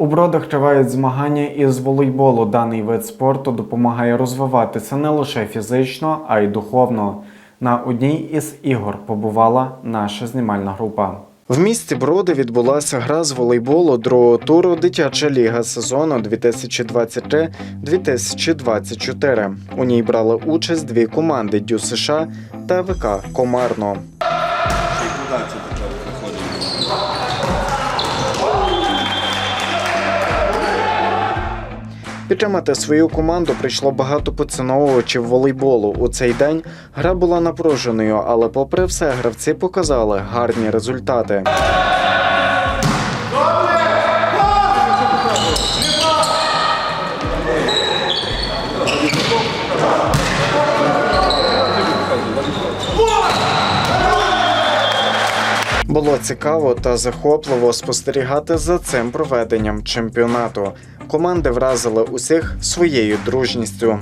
У бродах тривають змагання із волейболу. Даний вид спорту допомагає розвиватися не лише фізично, а й духовно. На одній із ігор побувала наша знімальна група. В місті Броди відбулася гра з волейболу другого туру Дитяча ліга сезону 2023-2024. У ній брали участь дві команди Дю США та ВК Комарно. Підтримати свою команду прийшло багато поціновувачів волейболу. У цей день гра була напруженою, але попри все, гравці показали гарні результати. Було цікаво та захопливо спостерігати за цим проведенням чемпіонату. Команди вразили усіх своєю дружністю.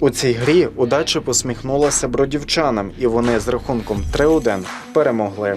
У цій грі удача посміхнулася бродівчанам, і вони з рахунком 3-1 перемогли.